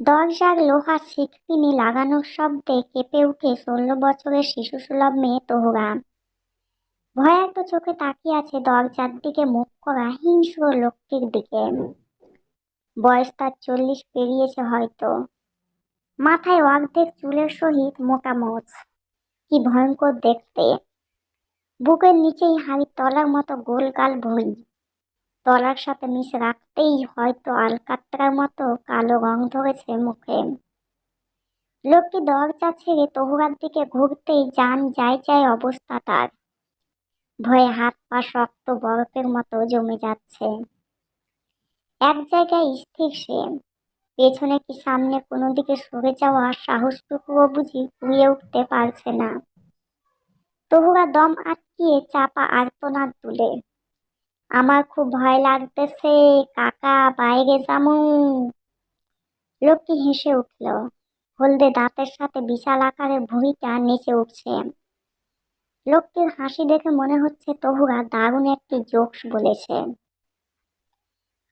দরজার লোহার শিখপিনি লাগানোর শব্দে কেঁপে উঠে ষোলো বছরের শিশুসুলভ মেয়ে তহুরা ভয়ার্ত চোখে তাকিয়ে আছে দরজার দিকে মুখ করা হিংস্র লোকটির দিকে। বয়স তার চল্লিশ, পেরিয়েছে হয়তো। মাথায় অর্ধেক চুলের সহিত মোটা মোচ। কি ভয়ঙ্কর দেখতে। বুকের নিচেই হাড়ির তলার মতো গোল গাল ভরি তলার সাথে মিশে রাখতেই হয়তো আলকাত্রার মতো কালো রং ধরেছে মুখে। লোকটি দরজা ছেড়ে তহুরার দিকে ঘুরতেই যান যায় যায় অবস্থা তার। ভয়ে হাত পা শক্ত বরফের মতো জমে যাচ্ছে। এক জায়গায় স্থির সে। পেছনে কি সামনে কোনো দিকে সরে যাওয়া সাহসটুকুও বুঝি কুড়িয়ে উঠতে পারছে না। তহুরা দম আটকিয়ে চাপা আর্তনাদ তুলে। আমার খুব ভয় লাগতেছে, কাকা বাইরে যামু। লোকটি হেসে উঠল। হলদে দাঁতের সাথে বিশাল আকারের ভুঁড়িটা নেচে উঠছে। লোকটির হাসি দেখে মনে হচ্ছে তহুরা দারুণ একটি জোকস বলেছে।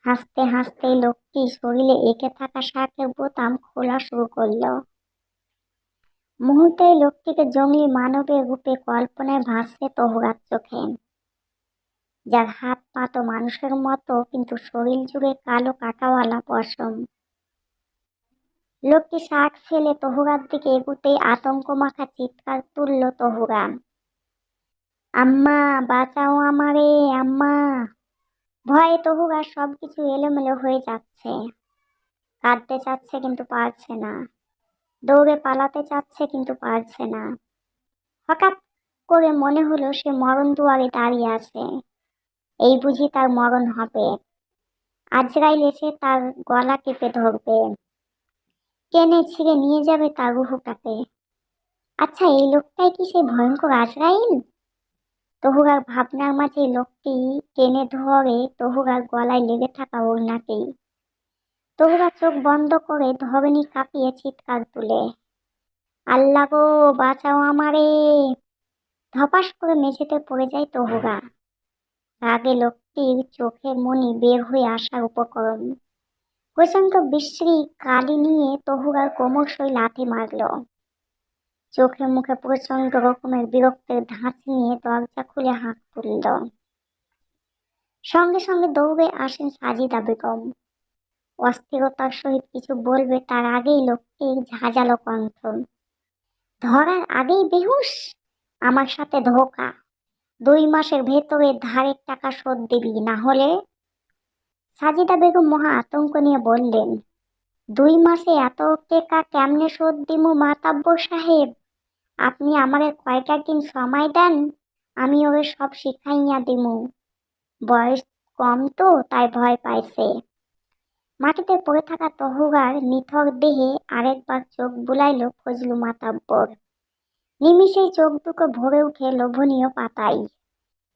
হাসতে হাসতে লোকটি শরীরে এঁকে থাকা শার্টের বোতাম খোলা শুরু করল। মুহূর্তে লোকটিকে জঙ্গলি মানবের রূপে কল্পনায় ভাসছে তহুরার চোখে। যার হাত পা তো মানুষের মতো, কিন্তু শরীর জুড়ে কালো কাটাওয়ালা পশম। লোকটি শার্ট ফেলে তহুরার দিকে এগুতেই আতঙ্ক মাখা চিৎকার তুলল তহুরা। আম্মা, বাঁচাও আমারে, আম্মা। ভয়ে তহুরা সব কিছু এলোমেলো হয়ে যাচ্ছে। কাঁদতে চাচ্ছে কিন্তু পারছে না। দৌড়ে পালাতে চাচ্ছে কিন্তু পারছে না। হঠাৎ করে মনে হলো সে মরণ দুয়ারে দাঁড়িয়ে আছে। এই বুঝি তার মরণ হবে। আজরাইল এসে তার গলা টিপে ধরবে। টেনে ছিঁড়ে নিয়ে যাবে তার রুহুটাকে। আচ্ছা এই লোকটাই কি সেই ভয়ঙ্কর আজরাইল? তহুরার ভাবনার মাঝে লোকটি টেনে ধরে তহুরার গলায় লেগে থাকা ওড়নাকেই। তহুরা চোখ বন্ধ করে ধরনী কাঁপিয়ে চিৎকার তুলে, আল্লাহ গো, বাঁচাও আমারে! ধপাস করে মেঝেতে পড়ে যায় তহুরা। রাগে লোকটির চোখের মনি বের হয়ে আসার উপকরণ প্রচণ্ড বিশ্রী কালি নিয়ে তহুরার ক্রমশই লাথি মারল। চোখে মুখে প্রচণ্ড রকমের বিরক্তের ধাঁচ নিয়ে দরজা খুলে হাঁক তুলল। সঙ্গে সঙ্গে দৌড়ে আসেন সাজিদা বেগম। অস্থিরতার সহিত কিছু বলবে তার আগেই লোকটির ঝাঁঝালো কণ্ঠ। ধরার আগেই বেহুশ, আমার সাথে ধোকা। দুই মাসের ভেতরে ধারের টাকা শোধ দিবি, না হলে? সাজিদা বেগম মহা আতঙ্ক নিয়ে বললেন, দুই মাসে এত টেকা কেমনে শোধ দিমু মাতাব্য সাহেব? আপনি আমারে কয়টা দিন সময় দেন, আমি ওকে সব শিখাইয়া দিমু। বয়স কম তো, তাই ভয় পাইছে। মাটিতে পড়ে থাকা তহুগার নিথর দেহে আরেকবার চোখ বুলাইল ফজলু মাতাব্বর। নিমিষেই চোখ দুটো ভরে উঠে লোভনীয় পাতাই।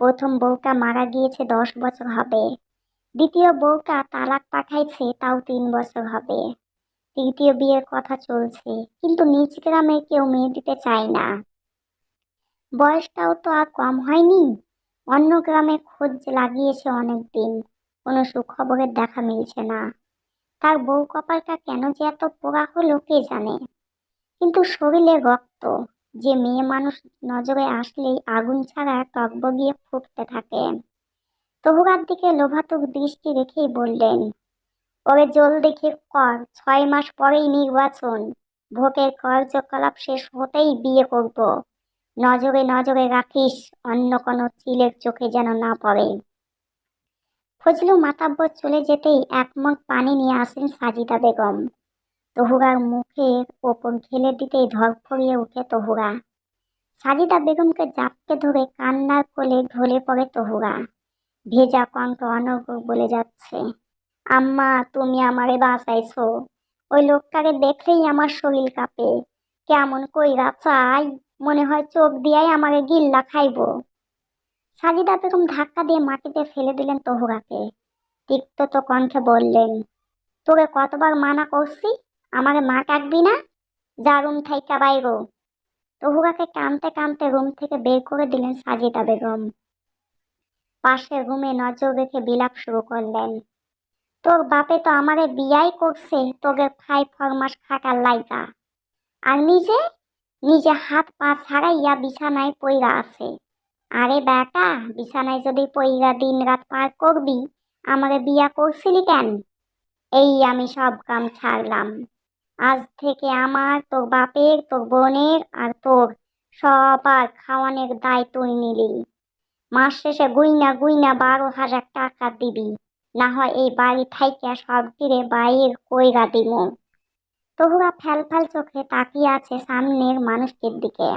প্রথম বউটা মারা গিয়েছে দশ বছর হবে। দ্বিতীয় বউটা তালাক পাঠাইছে, তাও তিন বছর হবে। তৃতীয় বিয়ের কথা চলছে, কিন্তু নিজ গ্রামে কেউ মেয়ে দিতে চায় না। বয়সটাও তো আর কম হয়নি। অন্য গ্রামে খোঁজ লাগিয়েছে অনেক দিন কোনো সুখবরের দেখা মিলছে না। তার বউ কপালটা কেন যে এত পোড়া হলো কে জানে? কিন্তু শরীরে রক্ত। যে মেয়ে মানুষ নজরে আসলেই আগুন ছাড়া টকবগিয়ে ফুটতে থাকে। তহুরার দিকে লোভাতুক দৃষ্টি রেখেই বললেন, ওরে জল ঠিক কর, ছয় মাস পরেই নির্বাচন। ভোটের কার্যকলাপ শেষ হতেই বিয়ে করব। নজরে নজরে রাখিস, অন্য কোনো চিলের চোখে যেন না পড়ে। ফজলু মাতাব্বর চলে যেতেই এক মগ পানি নিয়ে আসেন সাজিদা বেগম। তহুরার মুখের ওপর ঢেলে দিতেই ধরফরিয়ে উঠে তহুরা। সাজিদা বেগমকে জাপটে ধরে কান্নার কোলে ঢলে পড়ে তহুরা। ভেজা কণ্ঠ অনর্গ বলে যাচ্ছে, আম্মা, তুমি আমারে বাঁচাইছো। ওই লোকটাকে দেখলেই আমার শরীর কাঁপে। কেমন কইরা চাই, মনে হয় চোখ দিয়াই আমারে গিল্লা খাইব। সাজিদা বেগম ধাক্কা দিয়ে মাটিতে ফেলে দিলেন তহুরাকে। তিক্ত তো কণ্ঠে বললেন তোকে কতবার মানা করছি? আমারে মা কাটবি না? যা রুম থাইকা বাইরো তহুরাকে কানতে কানতে রুম থেকে বের করে দিলেন সাজিদা বেগম। পাশের রুমে নজর রেখে বিলাপ শুরু করলেন। তোর বাপে তো আমারে বিয়াই করছে তোকে ফাই ফরমাস খাটার লাইগা। আর নিজে? নিজে হাত পা ছাড়াইয়া বিছানায় পইরা আছে। আরে বেটা, বিছানায় যদি পইরা দিন রাত পার করবি, আমারে বিয়া করছিলি কেন? এই আমি সব কাম ছাড়লাম। আজ থেকে আমার তোর বাপের, তোর বোনের আর তোর সবার খাওয়ানোর দায় তুই নিলি। মাস শেষে গুইনা গুইনা বারো হাজার টাকা দিবি। না হয় এই বাড়ি থাইকা সব ফিরে বাইর কইরা দিমু। তহুরা ফ্যাল ফ্যাল চোখে তাকিয়ে আছে সামনের মানুষটির দিকে।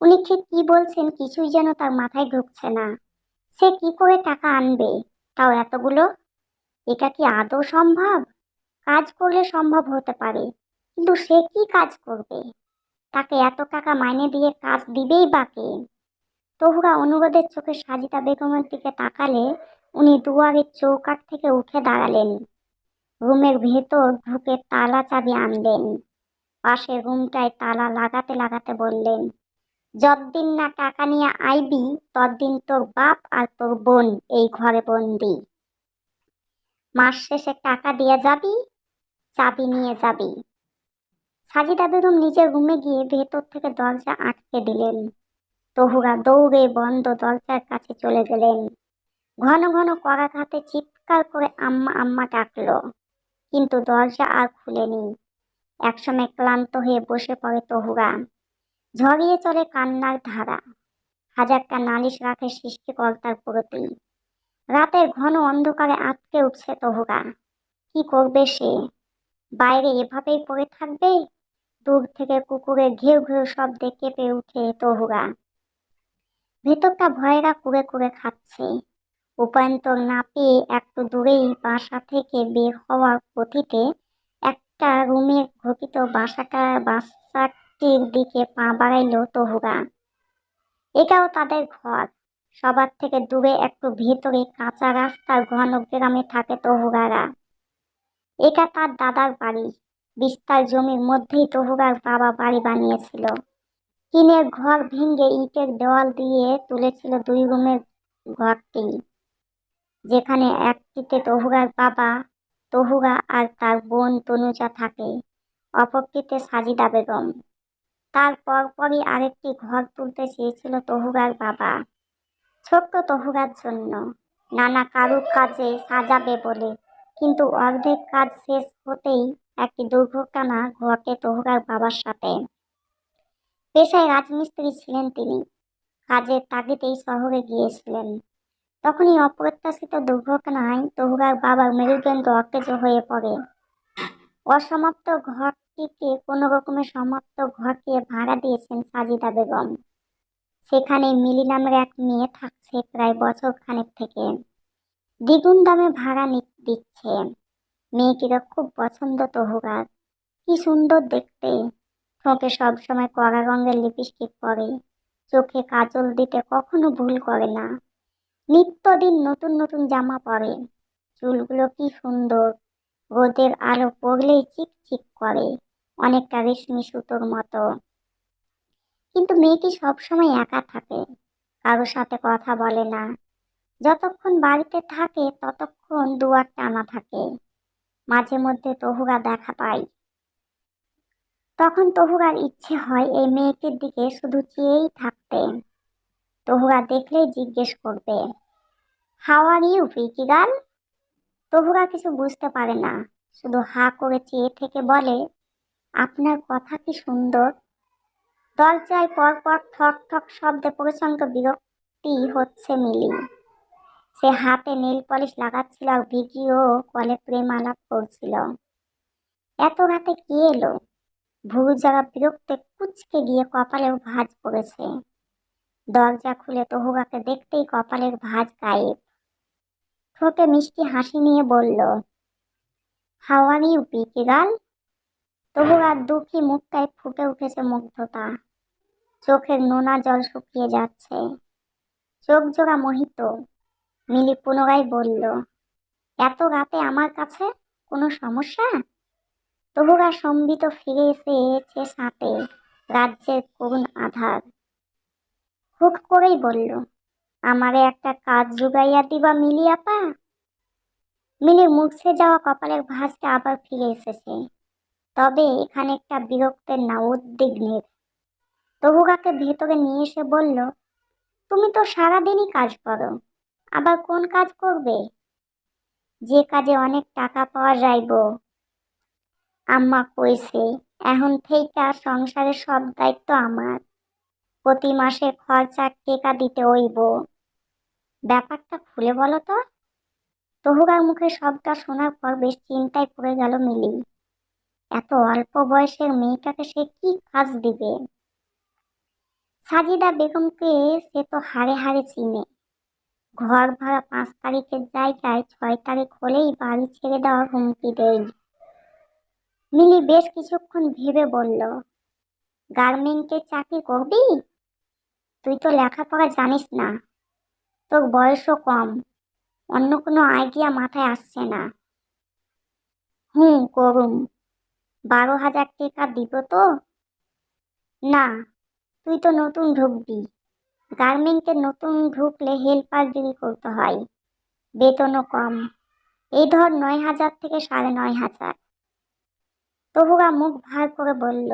উনি ঠিক কি বলছেন কিছুই যেন তার মাথায় ঢুকছে না। সে কি করে টাকা আনবে? তাও এতগুলো? এটা কি আদৌ সম্ভব? কাজ করলে সম্ভব হতে পারে, কিন্তু সে কি কাজ করবে? তাকে এত টাকা মাইনে দিয়ে কাজ দিবেই বা কে? তহুরা অনুরোধের চোখে সাজিতা বেগমের দিকে তাকালে উনি দুয়ারের চৌকাঠ থেকে উঠে দাঁড়ালেন। রুমের ভেতর ঢুকে তালা চাবি আনলেন। পাশের রুমটায় তালা লাগাতে লাগাতে বললেন, যতদিন না টাকা নিয়ে আইবি, ততদিন তোর বাপ আর তোর বোন এই ঘরে বন্দি। মাস শেষে টাকা দিয়ে যাবি চাবি নিয়ে যাবি। সাজিদা বেগম নিজের রুমে গিয়ে ভেতর থেকে দরজা আটকে দিলেন। তহুরা দৌড়ে বন্ধ দরজার কাছে চলে গেলেন। ঘন ঘন করাঘাতে চিৎকার করে আম্মা আম্মা ডাকলো। কিন্তু দরজা আর খুলেনি। একসময় ক্লান্ত হয়ে বসে পড়ে তহুরা। ঝরিয়ে চলে কান্নার ধারা। হাজারটা নালিশ রাখে সৃষ্টিকর্তার প্রতি। রাতের ঘন অন্ধকারে আটকে উঠছে তহুরা। কি করবে সে? বাইরে এভাবেই পড়ে থাকবে? দূর থেকে কুকুরের ঘেউ ঘেউ শব্দে কেঁপে উঠে তহুরা। ভেতরটা ভয়েরা কুড়ে কুড়ে খাচ্ছে। উপায়ন্তর না পেয়ে একটু দূরেই বাসা থেকে বের হওয়ার গতিতে একটা রুমের ঘটিত বাসাটা বাসাটির দিকে পা বাড়াইল তহুরা। এটাও তাদের ঘর। সবার থেকে দূরে একটু ভেতরে কাঁচা রাস্তার ঘন গ্রামে থাকে তহুরারা। এটা তার দাদার বাড়ি। বিস্তার জমির মধ্যেই তহুরার বাবা বাড়ি বানিয়েছিল। টিনের ঘর ভেঙে ইটের দেওয়াল দিয়ে তুলেছিল দুই রুমের ঘরটি, যেখানে একটিতে তহুরার বাবা, তহুরা আর তার বোন তনুজা থাকে, অপরটিতে সাজিদা বেগম। তার পরপরই আরেকটি ঘর তুলতে চেয়েছিল তহুরার বাবা। ছোট্ট তহুরার জন্য নানা কারুর কাজে সাজাবে বলে কিন্তু অর্ধেক কাজ শেষ হতেই একটি দুর্ঘটনা ঘটে তহুরার বাবার সাথে। পেশায় রাজমিস্ত্রি ছিলেন তিনি। কাজের তাগিদেই শহরে গিয়েছিলেন। তখনই অপ্রত্যাশিত দুর্ঘটনায় তহুরার বাবার মেরুদণ্ড অকেজ হয়ে পড়ে। অসমাপ্ত ঘরটিকে কোনো রকমের সমাপ্ত ঘরকে ভাড়া দিয়েছেন সাজিদা বেগম। সেখানে মিলি নামের এক মেয়ে থাকছে প্রায় বছর খানেক থেকে। দ্বিগুণ দামে ভাড়া দিচ্ছে মেয়েটিরা খুব পছন্দ তহুরার কি সুন্দর দেখতে। ঠোঁটে সবসময় কড়া রঙের লিপস্টিক পরে। চোখে কাজল দিতে কখনো ভুল করে না। নিত্যদিন নতুন নতুন জামা পরে। চুলগুলো কি সুন্দর। রোদের আলো পড়লেই চিকচিক করে। অনেকটা রেশমি সুতোর মতো। কিন্তু মেয়েটি সবসময় একা থাকে। কারোর সাথে কথা বলে না। যতক্ষণ বাড়িতে থাকে, ততক্ষণ দুয়ার টানা থাকে। মাঝে মধ্যে তহুরা দেখা পায় তখন তহুরার ইচ্ছে হয় এই মেয়েটির দিকে শুধু চেয়েই থাকতে। তহুরা দেখলেই জিজ্ঞেস করবে হাওয়ার ইউ পিকি গাল তহুরা কিছু বুঝতে পারে না, শুধু হা করে চেয়ে থেকে বলে, আপনার কথা কি সুন্দর? দরজায় পরপর ঠক ঠক শব্দে প্রচণ্ড বিরক্তি হচ্ছে মিলি। সে হাতে নীল পলিশ লাগাচ্ছিল আর ভিডিও কলে প্রেম আলাপ করছিল। এত রাতে কি এলো? ভুরু জায়গা বিরক্তে কুচকে গিয়ে কপালেও ভাঁজ পড়েছে। দরজা খুলে তহুরাকে দেখতেই কপালের ভাঁজ গায়েব। ঠোঁটে মিষ্টি হাসি নিয়ে বলল হাওয়ার ইউ পিকি গাল তহুরার দুঃখী মুখটায় ফুটে উঠেছে মুগ্ধতা। চোখের নোনা জল শুকিয়ে যাচ্ছে। চোখ জোড়া মোহিত। মিলি পুনরায় বলল, এত রাতে আমার কাছে কোনো সমস্যা? তহুরা সম্বিত ফিরে এসে এসেছে সাথে রাজ্যের করুণ আধার। হুট করেই বলল, আমারে একটা কাজ জুগাইয়া দিবা মিলি আপা? মিলির মুছে যাওয়া কপালের ভাঁজটা আবার ফিরে এসেছে। তবে এখানে একটা বিরক্তের না উদ্বিগ্নের। তবুকাকে ভেতরে নিয়ে এসে বলল, তুমি তো সারাদিনই কাজ করো আবার কোন কাজ করবে? যে কাজে অনেক টাকা পাওয়া যাইব। আম্মা কইছে, এখন থেকে সংসারের সব দায়িত্ব আমার। প্রতি মাসে খরচা টেকা দিতে হইব। ব্যাপারটা খুলে বলো তো। তহুরার মুখে সবটা শোনার পর বেশ চিন্তায় পড়ে গেল মিলি। এত অল্প বয়সের মেয়েটাকে সে কি কাজ দিবে? সাজিদা বেগমকে সে তো হাড়ে হাড়ে চিনে। ঘর ভাড়া পাঁচ তারিখের জায়গায় ছয় তারিখ হলেই বাড়ি ছেড়ে দেওয়ার হুমকি দেয় মিলি বেশ কিছুক্ষণ ভেবে বলল, গার্মেন্টে চাকরি করবি? তুই তো লেখাপড়া জানিস না। তোর বয়সও কম, অন্য কোনো আইডিয়া মাথায় আসছে না। হুম, করুম। বারো হাজার টাকা দিব তো? না, তুই তো নতুন ঢুকবি। গার্মেন্টে নতুন ঢুকলে হেল্পার হেল্পারগিরি করতে হয়, বেতনও কম। এই ধর নয় হাজার থেকে সাড়ে নয় হাজার। তহুরা মুখ ভার করে বলল,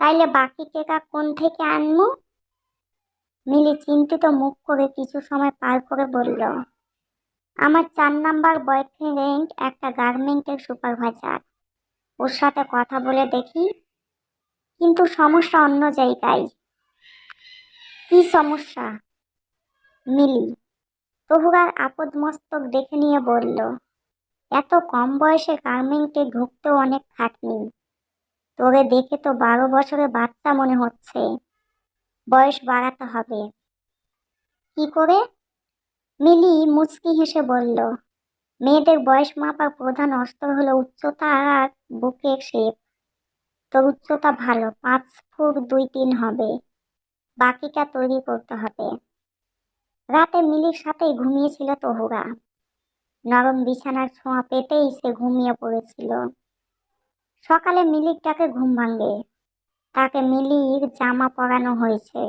তাইলে বাকি টাকা কোন থেকে আনমু? মিলি চিন্তিত মুখ করে কিছু সময় পার করে বলল, আমার চার নাম্বার বয়ফ্রেন্ড একটা গার্মেন্টের সুপারভাইজার ওর সাথে কথা বলে দেখি, কিন্তু সমস্যা অন্য জায়গায়। কি সমস্যা? মিলি, তহুরার আপদ মস্তক দেখে নিয়ে বলল, এত কম বয়সে গার্মেন্টে ঢুকতেও অনেক খাটনি। তোরে দেখে তো বারো বছরের বাচ্চা মনে হচ্ছে। বয়স বাড়াতে হবে। কি করে? মিলি মুচকি হেসে বলল, মেয়েদের বয়স মাপার প্রধান অস্ত্র হলো উচ্চতা আর বুকের শেপ। তোর উচ্চতা ভালো, পাঁচ ফুট দুই তিন হবে। বাকিটা তৈরি করতে হবে। রাতে মিলির সাথেই ঘুমিয়েছিল তহুরা। নরম বিছানার ছোঁয়া পেতেই সে ঘুমিয়ে পড়েছিল। সকালে মিলির ডাকে ঘুম ভাঙে। তাকে মিলির জামা পরানো হয়েছে।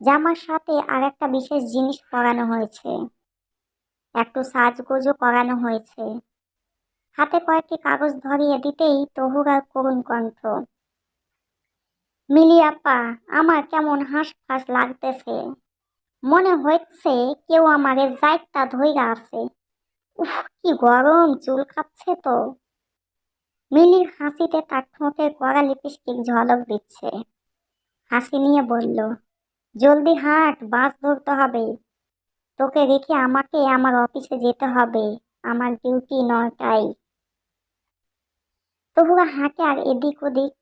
জামার সাথে আর একটা বিশেষ জিনিস পরানো হয়েছে। একটু সাজগোজও করানো হয়েছে। হাতে কয়েকটি কাগজ ধরিয়ে দিতেই তহুরার করুণ কণ্ঠ মিলি আপা, আমার কেমন হাঁসফাঁস লাগতেছে। মনে হচ্ছে কেউ আমারে জাইতটা ধইরা আছে। উফ, কি গরম, চুল খাচ্ছে তো। মিলির হাসিতে তার ঠোঁটের কড়া লিপস্টিক ঝলক দিচ্ছে। হাসি নিয়ে বলল, জলদি হাঁট, বাস ধরতে হবে। তোকে রেখে আমাকে আমার অফিসে যেতে হবে। আমার ডিউটি নয়টায়। তবুয়া হাঁটে আর এদিক ওদিক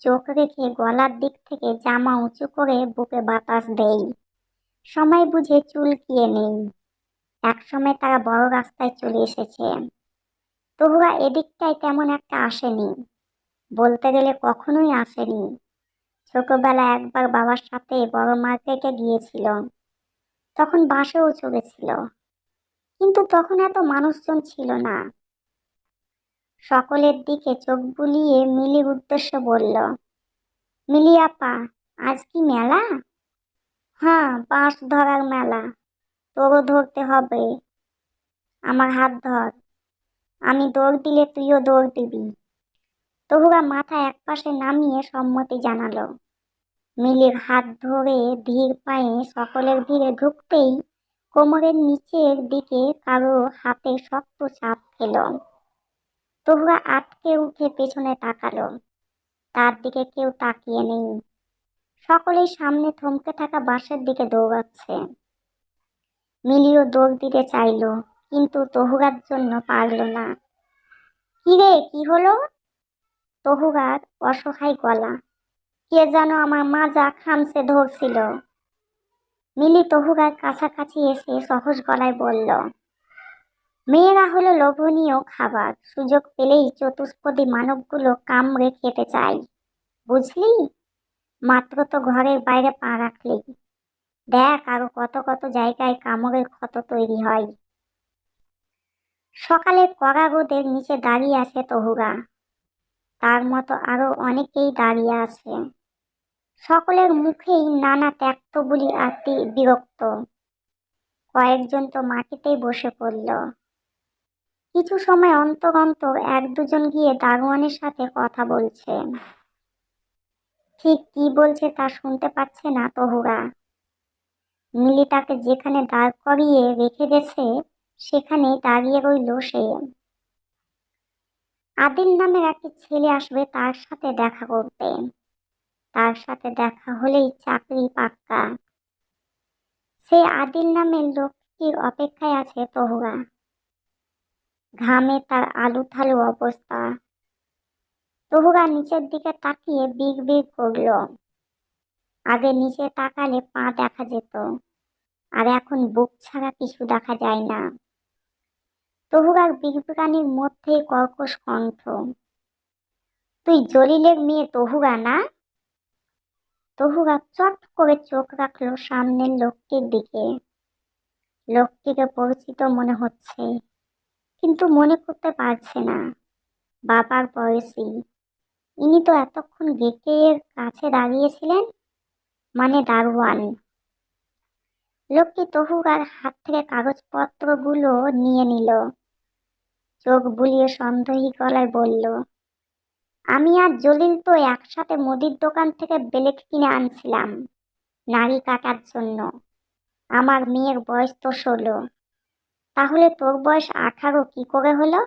চোখ রেখে গলার দিক থেকে জামা উঁচু করে বুকে বাতাস দেই। সময় বুঝে চুল চুলকিয়ে নেই। একসময় তারা বড় রাস্তায় চলে এসেছে। তবুয়া এদিকটায় তেমন একটা আসেনি। বলতে গেলে কখনোই আসেনি। ছোটবেলায় একবার বাবার সাথে বড় মার্কেটে গিয়েছিল। তখন বাসেও চলেছিল কিন্তু তখন এত মানুষজন ছিল না। সকলের দিকে চোখ বুলিয়ে মিলির উদ্দেশ্যে বলল, মিলি আপা, আজ কি মেলা? হ্যাঁ বাঁশ ধরার মেলা। তোরও ধরতে হবে। আমার হাত ধর। আমি দৌড় দিলে তুইও দৌড় দিবি। তহুরা মাথা একপাশে নামিয়ে সম্মতি জানালো। মিলির হাত ধরে ধীর পায়ে সকলের ভিড়ে ঢুকতেই কোমরের নিচের দিকে কারও হাতে শক্ত চাপ খেল। তহুরা আটকে উঠে পেছনে তাকালো। তার দিকে কেউ তাকিয়ে নেই। সকলেই সামনে থমকে থাকা বাসের দিকে দৌড়াচ্ছে। মিলিও দৌড় দিতে চাইল, কিন্তু তহুরার জন্য পারল না। কিরে কি হলো? তহুরার অসহায় গলা। কে যেন আমার মাজা খামসে ধরছিল। মিলি তহুরার কাছাকাছি এসে সহজ গলায় বলল মেয়েরা হলো লোভনীয় খাবার। সুযোগ পেলেই চতুষ্পদী মানবগুলো কামড়ে খেতে চাই বুঝলি? মাত্র তো ঘরের বাইরে পা রাখলি দেখ আরও কত কত জায়গায় কামড়ের ক্ষত তৈরি হয়। সকালে কড়া নিচে দাঁড়িয়ে আছে তহুরা। তার মতো আরও অনেকেই দাঁড়িয়ে আছে। সকলের মুখেই নানা ত্যক্ত আতি বিরক্ত। কয়েকজন তো মাটিতেই বসে পড়ল। কিছু সময় অন্তর অন্তর এক দুজন গিয়ে দারোয়ানের সাথে কথা বলছে। ঠিক কি বলছে তা শুনতে পাচ্ছে না তহুরা। মিলি তাকে যেখানে দাঁড় করিয়ে রেখে গেছে সেখানে দাঁড়িয়ে রইল সে। আদিল নামের একটি ছেলে আসবে তার সাথে দেখা করতে। তার সাথে দেখা হলেই চাকরি পাক্কা। সে আদিল নামের লোকটির অপেক্ষায় আছে তহুরা। ঘামে তার আলু থালু অবস্থা। তহুরা নিচের দিকে তাকিয়ে বিগ বিগ করল। আগে নিচে তাকালে পা দেখা যেত, আর এখন বুক ছাড়া কিছু দেখা যায় না। তহুরার বিগবিগানির মধ্যেই কর্কশ কণ্ঠ, তুই জলিলের মেয়ে তহুরা না? তহুরা চট করে চোখ রাখল সামনের লোকটির দিকে। লোকটিকে পরিচিত মনে হচ্ছে। কিন্তু মনে করতে পারছে না। বাবার বয়সী। ইনি তো এতক্ষণ গেটের কাছে দাঁড়িয়েছিলেন? মানে দারোয়ান। লোকটি তহুরার হাত থেকে কাগজপত্রগুলো নিয়ে নিল। চোখ বুলিয়ে সন্দেহী গলায় বলল, আমি আর জলিল তো একসাথে মুদির দোকান থেকে বেলেট কিনে আনছিলাম নাড়ি কাটার জন্য। আমার মেয়ের বয়স তো ষোলো। তাহলে তোর বয়স আঠারো কি করে হলো?